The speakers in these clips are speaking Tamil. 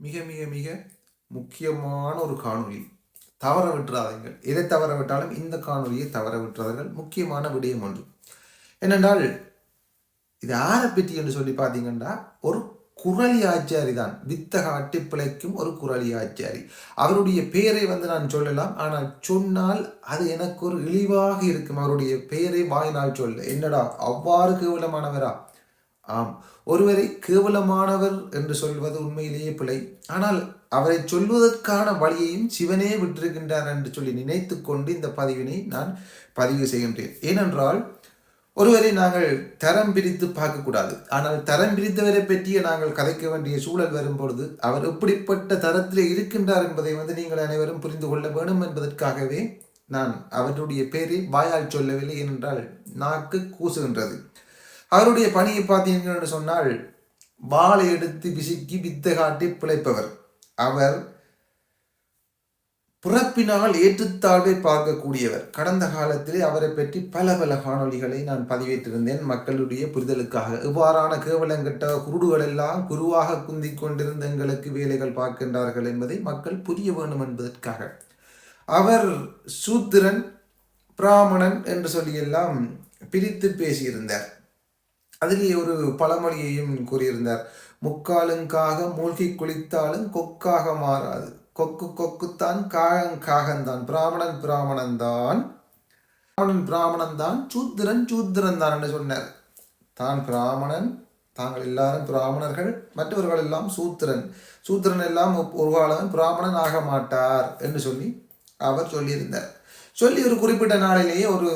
மிக மிக மிக முக்கியமான ஒரு காணொளி. தவற விட்டுறாதீர்கள். எதை தவற விட்டாலும் இந்த காணொலியை தவற விட்டுறாதீர்கள். முக்கியமான விடயம் ஒன்று. என்னென்றால் இது யாரை பற்றி என்று சொல்லி பார்த்தீங்கன்னா ஒரு குரலி ஆச்சாரி தான். வித்தக அட்டி பிழைக்கும் ஒரு குரலி ஆச்சாரி. அவருடைய பெயரை வந்து நான் சொல்லலாம். ஆனால் சொன்னால் அது எனக்கு ஒரு இழிவாக இருக்கும். அவருடைய பெயரை வாயினால் சொல்ல. என்னடா அவ்வாறு கேவலமானவரா? ஆம். ஒருவரை கேவலமானவர் என்று சொல்வது உண்மையிலேயே பிழை. ஆனால் அவரை சொல்வதற்கான வழியையும் சிவனே விட்டிருக்கின்றார் என்று சொல்லி நினைத்து கொண்டு இந்த பதிவினை நான் பதிவு செய்கின்றேன். ஏனென்றால் ஒருவரை நாங்கள் தரம் பிரித்து பார்க்கக்கூடாது. ஆனால் தரம் பிரித்தவரை பற்றிய நாங்கள் கதைக்க வேண்டிய சூழல் வரும் பொழுது அவர் எப்படிப்பட்ட தரத்தில் இருக்கின்றார் என்பதை வந்து நீங்கள் அனைவரும் புரிந்து கொள்ள வேண்டும் என்பதற்காகவே நான் அவருடைய பெயரை வாயால் சொல்லவில்லை ஏனென்றால் நாக்கு கூசுகின்றது. அவருடைய பணியை பார்த்தீங்கன்னு சொன்னால் வாளை எடுத்து பிசுக்கி வித்தை காட்டி பிழைப்பவர். அவர் பிறப்பினால் ஏற்றுத்தாழ்வை பார்க்கக்கூடியவர். கடந்த காலத்திலே அவரை பற்றி பல பல காணொலிகளை நான் பதிவேற்றிருந்தேன். மக்களுடைய புரிதலுக்காக. இவ்வாறான கேவலங்கட்ட குருடுகள் எல்லாம் குருவாக குந்தி கொண்டிருந்த எங்களுக்கு வேலைகள் பார்க்கின்றார்கள் என்பதை மக்கள் புரிய வேண்டும் என்பதற்காக. அவர் சூத்திரன் பிராமணன் என்று சொல்லியெல்லாம் பிரித்து பேசியிருந்தார். அதிலே ஒரு பழமொழியையும் கூறியிருந்தார். முக்காலுங்காக மூழ்கி குளித்தாலும் கொக்காக மாறாது. கொக்கு கொக்குத்தான் காகம் காகந்தான். பிராமணன் பிராமணன் தான் பிராமணன் பிராமணன் தான் சூத்திரன் சூத்திரன் தான் என்று சொன்னார். தான் பிராமணன் தாங்கள் எல்லாரும் பிராமணர்கள் மற்றவர்கள் எல்லாம் சூத்திரன். சூத்திரன் எல்லாம் ஒரு காலம் பிராமணன் ஆக மாட்டார் என்று சொல்லி அவர் சொல்லியிருந்தார். சொல்லி ஒரு குறிப்பிட்ட நாளிலேயே ஒரு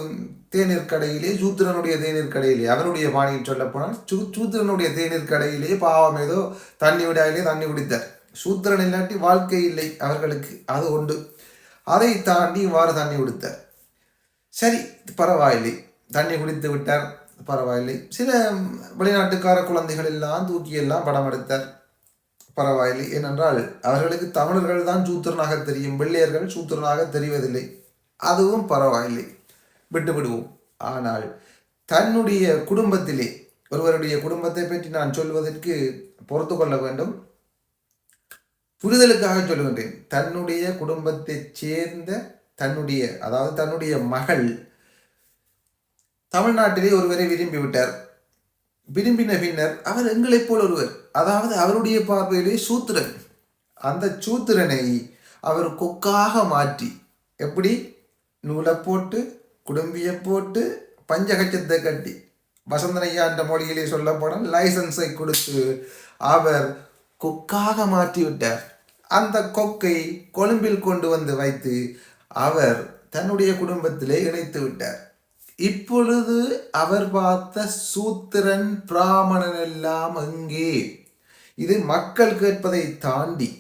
தேநீர் கடையிலே சூத்திரனுடைய தேநீர் கடையிலே அவருடைய பாணியில் சொல்ல போனால் சூ சூத்திரனுடைய தேநீர் கடையிலே பாவம் ஏதோ தண்ணி விடாயிலே தண்ணி குடித்தார். சூத்திரன் இல்லாட்டி வாழ்க்கை இல்லை அவர்களுக்கு அது உண்டு. அதை தாண்டி இவ்வாறு தண்ணி குடித்தார். சரி பரவாயில்லை. தண்ணி குடித்து விட்டார் பரவாயில்லை. சில வெளிநாட்டுக்கார குழந்தைகள் எல்லாம் தூக்கி எல்லாம் படம் எடுத்தார். பரவாயில்லை. ஏனென்றால் அவர்களுக்கு தமிழர்கள் தான் சூத்திரனாக தெரியும் வெள்ளையர்கள் சூத்திரனாக தெரிவதில்லை. அதுவும் பரவாயில்லை. விட்டுவிடுவோம். ஆனால் தன்னுடைய குடும்பத்திலே ஒருவருடைய குடும்பத்தை பற்றி நான் சொல்வதற்கு பொறுத்து கொள்ள வேண்டும். புரிதலுக்காக சொல்லுகின்றேன் தன்னுடைய குடும்பத்தைச் சேர்ந்த தன்னுடைய அதாவது தன்னுடைய மகள் தமிழ்நாட்டிலே ஒருவரை விரும்பி விட்டார் விரும்பின பின்னர் அவர் எங்களைப் போல் ஒருவர் அதாவது அவருடைய பார்வையிலே சூத்திரன். அந்த சூத்திரனை அவர் கொக்காக மாற்றி எப்படி? நூலை போட்டு குடும்பியை போட்டு பஞ்சகச்சத்தை கட்டி வசந்தனையா என்ற மொழியிலே சொல்லப்போனால் லைசன்ஸை கொடுத்து அவர் கொக்காக மாற்றிவிட்டார். அந்த கொக்கை கொழும்பில் கொண்டு வந்து வைத்து அவர் தன்னுடைய குடும்பத்திலே இணைத்து விட்டார். இப்பொழுது அவர் பார்த்த சூத்திரன் பிராமணன் எல்லாம் அங்கே. இது மக்கள் கேட்பதை தாண்டி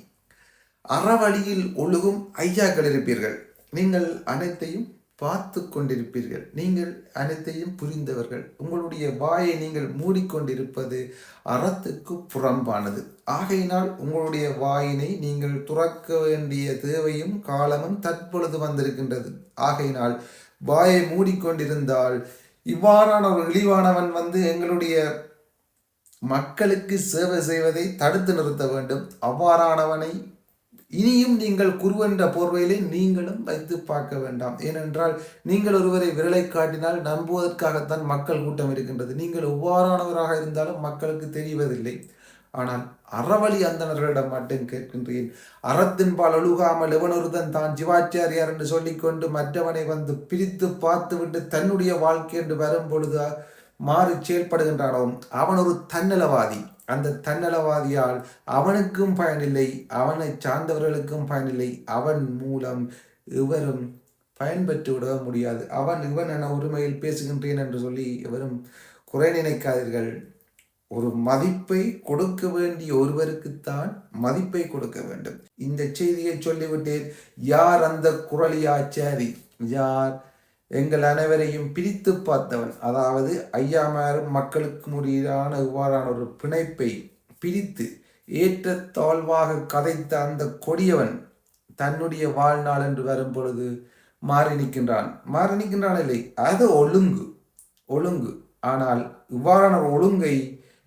அறவழியில் ஒழுகும் ஐயாக்கள் இருப்பீர்கள். நீங்கள் அனைத்தையும் பார்த்து கொண்டிருப்பீர்கள் நீங்கள் அனைத்தையும் புரிந்தவர்கள். உங்களுடைய வாயை நீங்கள் மூடிக்கொண்டிருப்பது அறத்துக்கு புறம்பானது. ஆகையினால் உங்களுடைய வாயினை நீங்கள் துறக்க வேண்டிய தேவையும் காலமும் தற்பொழுது வந்திருக்கின்றது. ஆகையினால் வாயை மூடிக்கொண்டிருந்தால் இவ்வாறான ஒரு இழிவானவன் வந்து எங்களுடைய மக்களுக்கு சேவை செய்வதை தடுத்து நிறுத்த வேண்டும். அவ்வாறானவனை இனியும் நீங்கள் குருவென்ற போர்வையிலே நீங்களும் வைத்து பார்க்க வேண்டாம். ஏனென்றால் நீங்கள் ஒருவரை விரலை காட்டினால் நம்புவதற்காகத்தான் மக்கள் கூட்டம் இருக்கின்றது. நீங்கள் எவ்வாறானவராக இருந்தாலும் மக்களுக்கு தெரிவதில்லை. ஆனால் அறவழி அந்தணர்களிடம் மட்டும் கேட்கின்றேன். அறத்தின்பால் அழுகாமல் ஒழுகாமல் எவனொருதன் தான் ஜிவாச்சாரியார் என்று சொல்லிக்கொண்டு மற்றவனை வந்து பிரித்து பார்த்துவிட்டு தன்னுடைய வாழ்க்கை என்று வரும் பொழுது மாறி செயல்படுகின்றானோ? அவன் ஒரு தன்னலவாதி. அந்த தன்னலவாதியால் அவனுக்கும் பயனில்லை அவனை சார்ந்தவர்களுக்கும் பயனில்லை. அவன் மூலம் இவரும் பயன்பெற்று விட முடியாது. அவன் இவன் என உரிமையில் பேசுகின்றேன் என்று சொல்லி இவரும் குறை நினைக்காதீர்கள். ஒரு மதிப்பை கொடுக்க வேண்டிய ஒருவருக்குத்தான் மதிப்பை கொடுக்க வேண்டும். இந்த செய்தியை சொல்லிவிட்டேன். யார் அந்த குரலியாச்சாரி? யார் எங்கள் அனைவரையும் பிரித்து பார்த்தவன். அதாவது ஐயாமாரும் மக்களுக்கு முடியான இவ்வாறான ஒரு பிணைப்பை பிரித்து ஏற்ற தாழ்வாக கதைத்த அந்த கொடியவன் தன்னுடைய வாழ்நாள் என்று வரும் பொழுது மாறி நிற்கின்றான். மாறி நிற்கின்றான் இல்லை அது ஒழுங்கு. ஒழுங்கு. ஆனால் இவ்வாறான ஒழுங்கை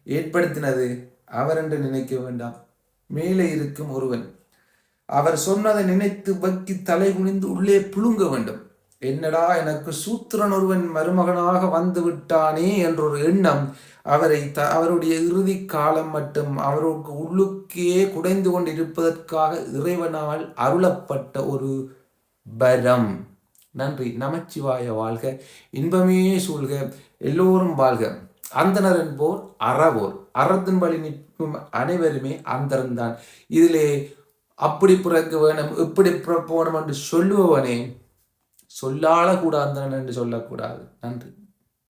ஏற்படுத்தினது அவர் என்று நினைக்க வேண்டாம். மேலே இருக்கும் ஒருவன். அவர் சொன்னதை நினைத்து வக்கி தலை குனிந்து உள்ளே புழுங்க வேண்டும். என்னடா எனக்கு சூத்திரன் ஒருவன் மருமகனாக வந்து விட்டானே என்றொரு எண்ணம் அவரை த அவருடைய இறுதி காலம் மட்டும் அவருக்கு உள்ளுக்கே குடைந்து கொண்டிருப்பதற்காக இறைவனால் அருளப்பட்ட ஒரு பரம். நன்றி. நமச்சிவாய வாழ்க. இன்பமே சூழ்க. எல்லோரும் வாழ்க. அந்தனர் என்போர் அறவோர். அறத்தின் வழி நிற்கும் அனைவருமே அந்தரன்தான் இதிலே அப்படி பிறக்க வேணும் இப்படி பிறப்போனும் என்று சொல்லுபவனே சொல்லால கூட என்று சொல்லக்கூடாது. நன்றி.